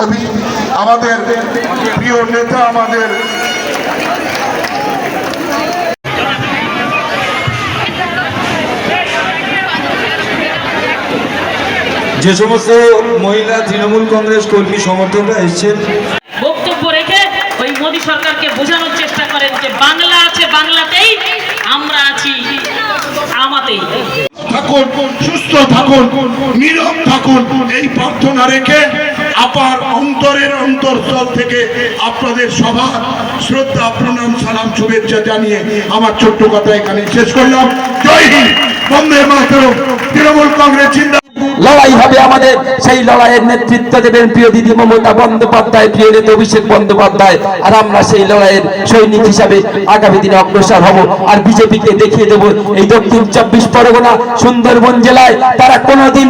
অভি- আমাদের প্রিয় নেতা আমাদের। যে সমস্ত মহিলা তৃণমূল কংগ্রেস কর্মী সমর্থকরা এসছেন বক্তব্য রেখে ওই মোদী সরকারকে বোঝানোর চেষ্টা করেন যে বাংলা আছে বাংলাতেই আমরা আছি আমাতেই। থাকুন সুস্থ থাকুন নীরব থাকুন এই প্রার্থনা রেখে আপার অন্তরের অন্তরস্থল থেকে আপনাদের সভা, শ্রদ্ধা, প্রণাম, সালাম, শুভেচ্ছা জানিয়ে আমার ছোট্ট কথা এখানে শেষ করলাম। জয় হিন্দ। বন্দে মাতরম। তৃণমূল কংগ্রেস লড়াই হবে আমাদের। সেই লড়াইয়ের নেতৃত্ব দেবেন প্রিয় দিদি মমতা বন্দ্যোপাধ্যায়, প্রিয় নেতা অভিষেক বন্দ্যোপাধ্যায়। আর আমরা সেই লড়াইয়ের সৈনিক হিসাবে আগামী দিনে অগ্রসর হব। আর বিজেপিকে দেখিয়ে দেব এই দক্ষিণ চব্বিশ পরগনা, সুন্দরবন জেলায়। তারা কোনোদিন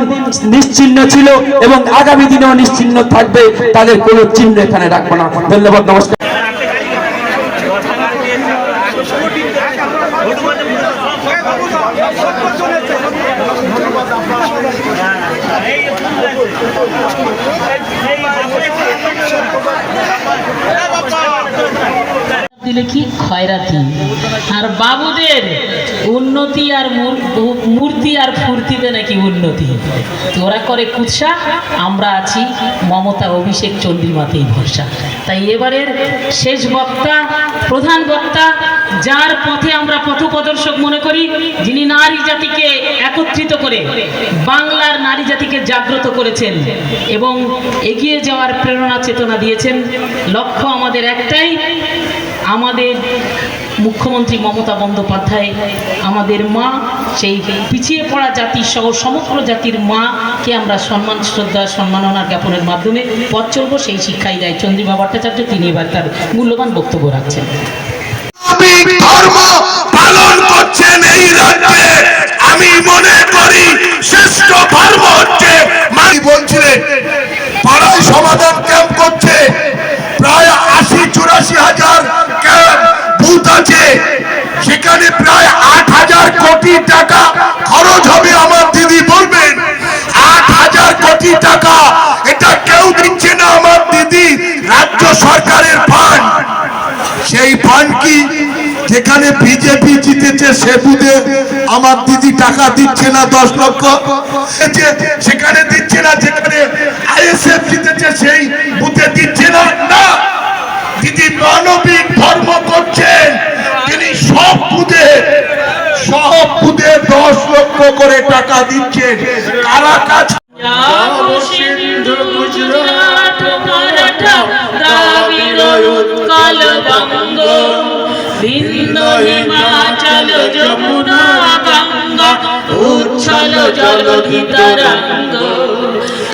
নিশ্চিহ্ন ছিল এবং আগামী দিনেও নিশ্চিহ্ন থাকবে। তাদের কোনো চিহ্ন এখানে রাখব না। ধন্যবাদ, নমস্কার। আর মূর্তি আর ফুর্তিতে নাকি উন্নতি তোরা করে কুৎসা, আমরা আছি মমতা, অভিষেক, চণ্ডীমাতেই ভরসা। তাই এবারের শেষ বক্তা, প্রধান বক্তা যার পথে আমরা পথপ্রদর্শক মনে করি, যিনি নারী জাতিকে একত্রিত করে বাংলার নারী জাতিকে জাগ্রত করেছেন এবং এগিয়ে যাওয়ার প্রেরণা চেতনা দিয়েছেন। লক্ষ্য আমাদের একটাই, আমাদের মুখ্যমন্ত্রী মমতা বন্দ্যোপাধ্যায়, আমাদের মা, সেই পিছিয়ে পড়া জাতি সহ সমগ্র জাতির মাকে আমরা সম্মান, শ্রদ্ধা, সম্মাননা জ্ঞাপনের মাধ্যমে পথ চলব, সেই শিক্ষাই দেয় চন্দ্রিমা ভট্টাচার্য। তিনি এবার তার মূল্যবান বক্তব্য রাখছেন। ধর্ম পালন করছেন এই রাজ্যে। আমি মনে করি শ্রেষ্ঠ ধর্ম হচ্ছে মাই বলছিলেন? পাড়ায় সমাধান ক্যাম্প করছে। প্রায় আশি, চুরাশি হাজার ক্যাম্প বুথ আছে। সেখানে প্রায় আট হাজার কোটি টাকা খরচ হবে, আমার দিদি বলবেন। আট হাজার কোটি টাকা এটা কেউ দিচ্ছে না আমার দিদি, রাজ্য সরকারের ফান্ড সেই ফান্ড কি? যেখানে বিজেপি জিতেছে সে আমার দিদি টাকা দিচ্ছে না দশ লক্ষ। সেখানে দিচ্ছে না, যেখানে আইএসএফ জিতেছে সেই বুথে দিচ্ছে না না। দিদি মানবিক ধর্ম করছেন তিনি সব বুধে সব বুধে দশ লক্ষ করে টাকা দিচ্ছেন কারা কাজ বিন্দ হিমাচল যমুনা গঙ্গা, উচ্ছল জলধি তরঙ্গ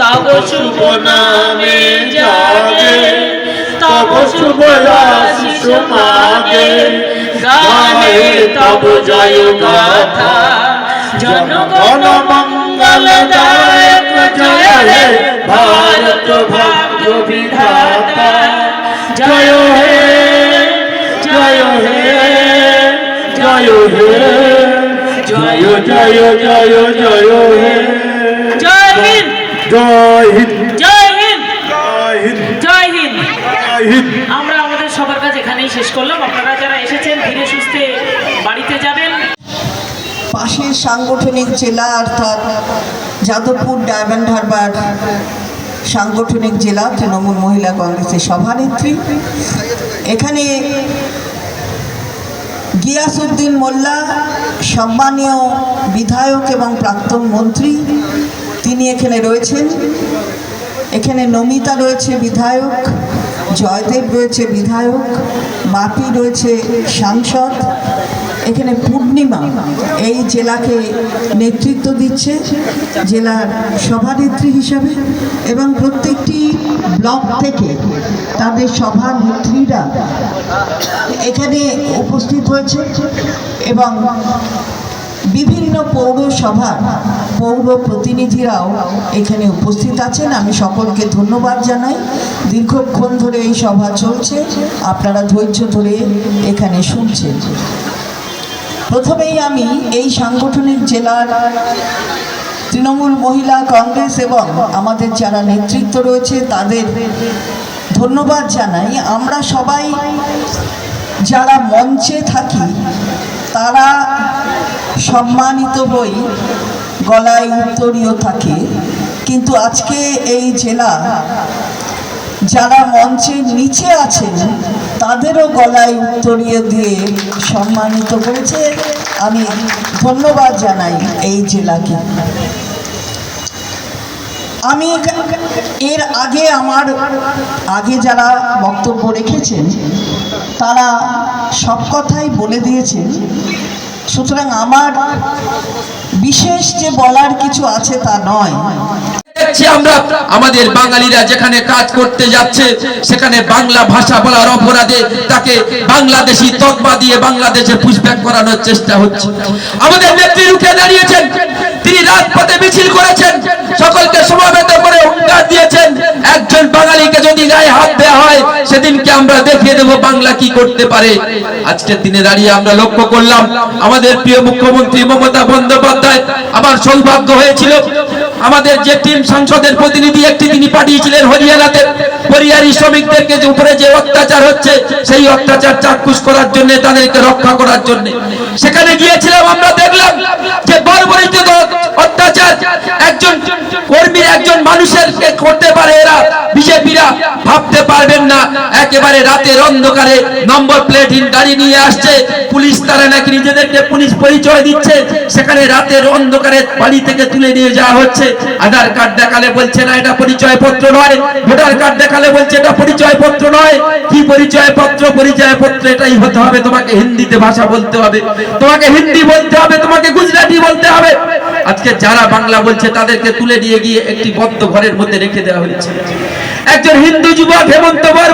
তব শুভ নামে জাগে, তব শুভ আশিস মাগে গানে তব জয় গাথা। জনগণ মঙ্গল দায়ক জয়, ভারত ভাগ্য বিধাতা। জয় জয় জয় জয় হে। জয় হিন্দ। জয় হিন্দ। জয় হিন্দ। জয় হিন্দ। জয় হিন্দ। জয় হিন্দ। আমরা আমাদের সবার কাজ এখানেই শেষ করলাম। আপনারা যারা এসেছেন ধীরে সুস্থে বাড়িতে যাবেন। পাশের সাংগঠনিক জেলা অর্থাৎ যাদবপুর ডায়মন্ড হারবার সাংগঠনিক জেলা তৃণমূল মহিলা কংগ্রেসের সভানেত্রী। এখানে গিয়াসউদ্দিন মোল্লা সম্মানীয় বিধায়ক এবং প্রাক্তন মন্ত্রী তিনি এখানে রয়েছেন। এখানে নমিতা রয়েছে বিধায়ক। জয়দেব রয়েছে বিধায়ক, মাপি রয়েছে সাংসদ। এখানে পূর্ণিমা এই জেলাকে নেতৃত্ব দিচ্ছে জেলার সভানেত্রী হিসাবে এবং প্রত্যেকটি ব্লক থেকে তাদের সভানেত্রীরা এখানে উপস্থিত হয়েছে এবং বিভিন্ন পৌরসভার পৌর প্রতিনিধিরাও এখানে উপস্থিত আছেন। আমি সকলকে ধন্যবাদ জানাই। দীর্ঘক্ষণ ধরে এই সভা চলছে। আপনারা ধৈর্য ধরে এখানে শুনছেন। প্রথমেই আমি এই সাংগঠনিক জেলার তৃণমূল মহিলা কংগ্রেস এবং আমাদের যারা নেতৃত্ব রয়েছে তাদের ধন্যবাদ জানাই। আমরা সবাই যারা মঞ্চে থাকি, তারা সম্মানিত হই। গলায় উত্তরীয় থাকে, কিন্তু আজকে এই জেলা যারা মঞ্চের নিচে আছেন, তাদেরও গলায় উত্তরীয় দিয়ে সম্মানিত করেছে আমি ধন্যবাদ জানাই এই জেলাকে। আমি এর আগে আমার, আগে যারা বক্তব্য রেখেছেন, তারা সব কথাই বলে দিয়েছেন। সুতরাং আমার বিশেষ যে বলার কিছু আছে তা নয়। দেখছি আমরা, আমাদের বাঙালিরা যেখানে কাজ করতে যাচ্ছে, সেখানে বাংলা ভাষা বলার অপরাধে তাকে বাংলাদেশি তকমা দিয়ে বাংলাদেশে পুষব্যাক করানোর চেষ্টা হচ্ছে। আমাদের নেত্রী রুখে দাঁড়িয়েছেন, তিনি রাজপথে মিছিল করেছেন, সকলকে সমাবেত করে হুঙ্কার দিয়েছেন। একজন বাঙালিকে যদি গায়ে হাত দেওয়া হয়, সেদিনকে আমরা দেখিয়ে দেব বাংলা কি করতে পারে। আজকের দিনে দাঁড়িয়ে আমরা লক্ষ্য করলাম, আমাদের প্রিয় মুখ্যমন্ত্রী মমতা বন্দ্যোপাধ্যায় আমার সৌভাগ্য হয়েছিল। আমাদের যে টিম সংসদের প্রতিনিধি একটি তিনি পাঠিয়েছিলেন হরিয়ানাতে, হরিয়ারি শ্রমিকদেরকে যে উপরে যে অত্যাচার হচ্ছে, সেই অত্যাচার চাক্ষুষ করার জন্য, তাদেরকে রক্ষা করার জন্য। সেখানে গিয়েছিলাম, আমরা দেখলাম যে বর্বরিত অত্যাচার, একজন কর্মী একজন মানুষের করতে পারে এরা, বিজেপিরা ভাবতে পারবেন না। একেবারে রাতের অন্ধকারে নম্বর প্লেটহীন গাড়ি নিয়ে আসছে। পুলিশ তারা নাকি নিজেদেরকে পুলিশ পরিচয় দিচ্ছে। সেখানে রাতের অন্ধকারে বাড়ি থেকে তুলে নিয়ে যাওয়া হচ্ছে। আধার কার্ড দেখালে বলছে, না, এটা পরিচয় পত্র নয়। ভোটার কার্ড দেখালে বলছে, এটা পরিচয় পত্র নয়। কি পরিচয় পত্র পরিচয় পত্র এটাই হতে হবে। তোমাকে হিন্দিতে ভাষা বলতে হবে। তোমাকে হিন্দি বলতে হবে। তোমাকে গুজরাটি বলতে হবে। আজকে যারা বাংলা বলছে, তাদেরকে তুলে নিয়ে গিয়ে একটি বদ্ধ ঘরের মধ্যে রেখে দেওয়া হয়েছে। একজন হিন্দু যুবক হেমন্ত বর্মন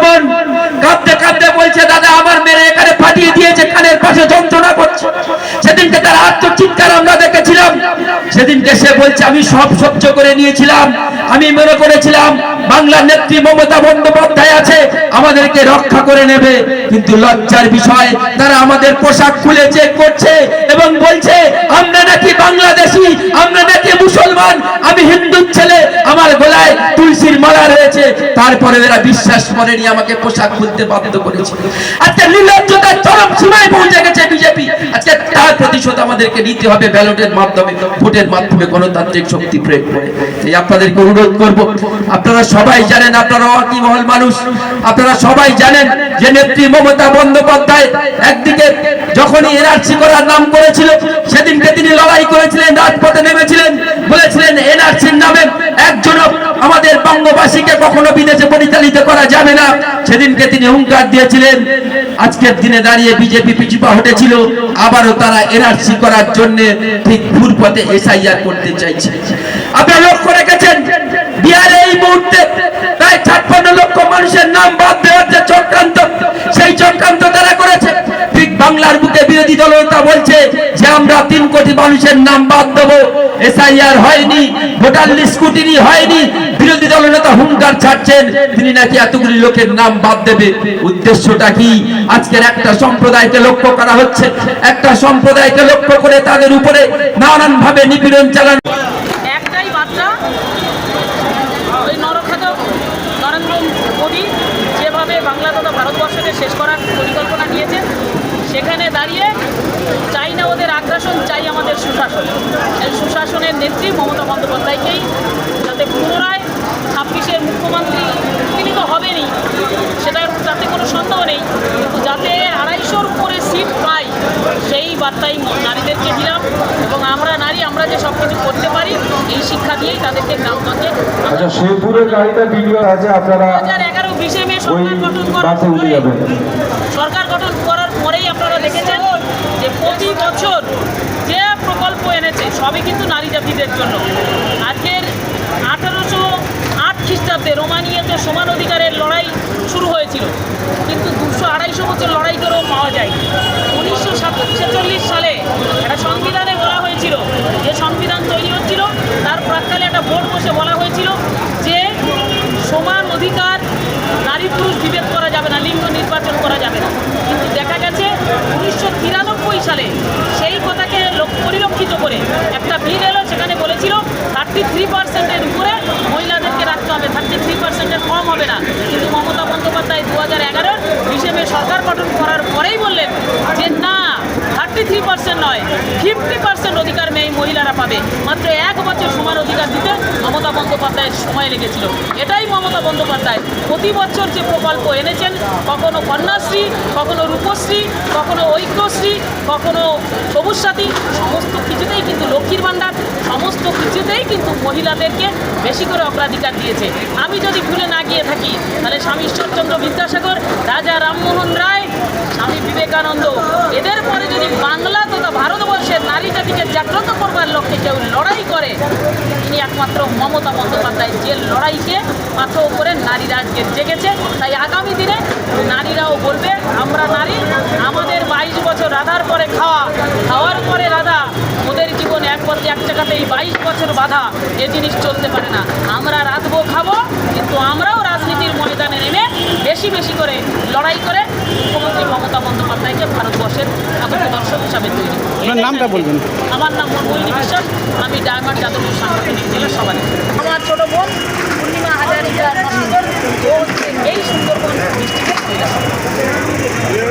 সে বলছে, আমি সব সহ্য করে নিয়েছিলাম। আমি মনে করেছিলাম, বাংলার নেত্রী মমতা বন্দ্যোপাধ্যায় আছে, আমাদেরকে রক্ষা করে নেবে। কিন্তু লজ্জার বিষয়, তারা আমাদের পোশাক খুলে চেক করছে এবং বলছে, আমরা নাকি বাংলাদেশি, আমরা নাকি মুসলমান, আমি হিন্দুর ছেলে, আমার গলায় তুলসীর মালা রয়েছে। তারপরে এরা বিশ্বাস করেনি, আমাকে পোশাক খুলতে বাধ্য করেছে আজকে নির্লজ্জতার চরম সীমায় পৌঁছে গেছে বিজেপি। আজকে প্রতিশোধ আমাদেরকে নিতে হবে ব্যালটের মাধ্যমে, ভোটের মাধ্যমে গণতান্ত্রিক শক্তি প্রয়োগ করে। এই আপনাদেরকে অনুরোধ করব, আপনারা সবাই জানেন আপনারা অকি মহল মানুষ, আপনারা সবাই জানেন যে নেত্রী মমতা বন্দ্যোপাধ্যায় একদিকে যখনই এনআরসি করার নাম করেছিল, সেদিনকে তিনি লড়াই করেছিলেন, রাজপথে নেমেছিলেন, বলেছিলেন, এনআরসির নামে একজন আমাদের বঙ্গবাসীকে কখনো বিদেশে পরিচালিত করা যাবে না। সেদিনকে তিনি হুঙ্কার দিয়েছিলেন, আজকের দিনে দাঁড়িয়ে বিজেপি পিছুপা হটেছিল, আবারও তারা এনআরসি করার জন্য ঠিক ভুল পথে এসআইআর করতে চাইছে। আপনারা লক্ষ্য রেখেছেন, বিহারে এই মুহূর্তে প্রায় ছাপ্পান্ন লক্ষ মানুষের নাম বাদ দেওয়ার যে চক্রান্ত বিরোধী দলনেতা বলছে যে আমরা তিন কোটি মানুষের নাম বাদ দেবো। এসআইআর হয়নি, ভোটার লিস্ট স্কুটিনি হয়নি। বিরোধী দলনেতা হুঙ্কার ছাড়ছেন, তিনি নাকি এতগুলি লোকের নাম বাদ দেবে। উদ্দেশ্যটা কি? আজকের একটা সম্প্রদায়কে লক্ষ্য করা হচ্ছে। একটা সম্প্রদায়কে লক্ষ্য করে তাদের উপরে নানান ভাবে নিপীড়ন চালানো। যেভাবে বাংলা তথা ভারতবর্ষকে শেষ করার পরিকল্পনা সেখানে দাঁড়িয়ে চাই না ওদের আগ্রাসন চাই আমাদের সুশাসন। এই সুশাসনের নেত্রী মমতা বন্দ্যোপাধ্যায়কেই যাতে পুনরায় ছাব্বিশের মুখ্যমন্ত্রী তিনি তো হবেনই সেটা যাতে কোনো সন্দেহ নেই কিন্তু যাতে আড়াইশোর উপরে সিট পাই সেই বার্তাই নারীদেরকে দিলাম। এবং আমরা নারী আমরা যে সব কিছু করতে পারি এই শিক্ষা দিয়েই তাদেরকে গ্রামগঞ্জে আচ্ছা শেরপুরের গাড়িটা আছে আপনারা হাজার এগারো বিশে মে সরকার গঠন করার বাসে উঠে পরে যাবেন সরকার গঠন করার পরেই আপনারা দেখেছেন যে প্রতি বছর যে প্রকল্প এনেছে, সবই কিন্তু নারী জাতিদের জন্য। আজকের আঠারোশো আট খ্রিস্টাব্দে রোমানিয়াতে সমান অধিকারের লড়াই শুরু হয়েছিল। কিন্তু দুশো আড়াইশো বছর লড়াই করেও পাওয়া যায় উনিশশো ছেচল্লিশ সালে একটা সংবিধানে বলা হয়েছিল, যে সংবিধান তৈরি হচ্ছিল, তার প্রাক্কালে একটা বোর্ড বসে বলা হয়েছিল, যে সমান অধিকার নারী পুরুষ বিভেদ করা যাবে না, লিঙ্গ নির্বাচন করা যাবে না। কিন্তু দেখা গেছে, উনিশশো তিরানব্বই সালে সেই কথাকে লোক- পরিলক্ষিত করে একটা বিল এলো, সেখানে বলেছিল থার্টি থ্রি পার্সেন্টের উপরে মহিলাদেরকে রাখতে হবে থার্টি থ্রি পার্সেন্টের কম হবে না কিন্তু মমতা বন্দ্যোপাধ্যায় দু হাজার এগারোর হিসেবে সরকার গঠন করার পরেই বললেন যে না থার্টি থ্রি পার্সেন্ট নয় ফিফটি পার্সেন্ট অধিকার মেয়ে মহিলারা পাবে মাত্র এক বছর সমান অধিকার দিতে মমতা বন্দ্যোপাধ্যায়ের সময় লেগেছিল। এটাই মমতা বন্দ্যোপাধ্যায়। প্রতি বছর যে প্রকল্প এনেছেন, কখনো কন্যাশ্রী, কখনো রূপশ্রী, কখনো ঐক্যশ্রী, কখনো সবুজ সাথী সমস্ত কিছুতেই কিন্তু লক্ষ্মীর ভাণ্ডার, সমস্ত কিছুতেই কিন্তু মহিলাদেরকে বেশি করে অগ্রাধিকার দিয়েছে। আমি যদি ভুলে না গিয়ে থাকি, তাহলে স্বামী ঈশ্বরচন্দ্র বিদ্যাসাগর, রাজা রামমোহন রায় স্বামী বিবেকানন্দ এদের পরে যদি বাংলা তথা ভারতবর্ষের নারী জাতিকে জাগ্রত লক্ষ্যে কেউ লড়াই করে, তিনি একমাত্র মমতা বন্দ্যোপাধ্যায় যে লড়াইকে মাথা করে নারীরা আজকে জেগেছে। তাই আগামী দিনে নারীরাও বলবে, আমরা নারী, আমাদের বাইশ বছর রাধার পরে খাওয়া, খাওয়ার পরে রাধা, ওদের জীবনে এক বছর এক জায়গাতে এই বাইশ বছর বাধা, এ জিনিস চলতে পারে না। আমরা রাঁধবো, খাব, কিন্তু আমরাও রাজনীতির ময়দানে নেমে বেশি বেশি করে লড়াই করে মুখ্যমন্ত্রী মমতা বন্দ্যোপাধ্যায়কে ভারতবর্ষের আগত দর্শক হিসাবে তৈরি। আপনার নামটা বলবেন। আমার নাম মনমোহিনী বিশ্বাস। আমি ডায়মন্ড যাদবপুর সাংগঠনিক জেলা সভাপতি। আমার ছোট বোন পূর্ণিমা হাজারিকা এই সুন্দরবন ডিস্ট্রিক্টের মহিলা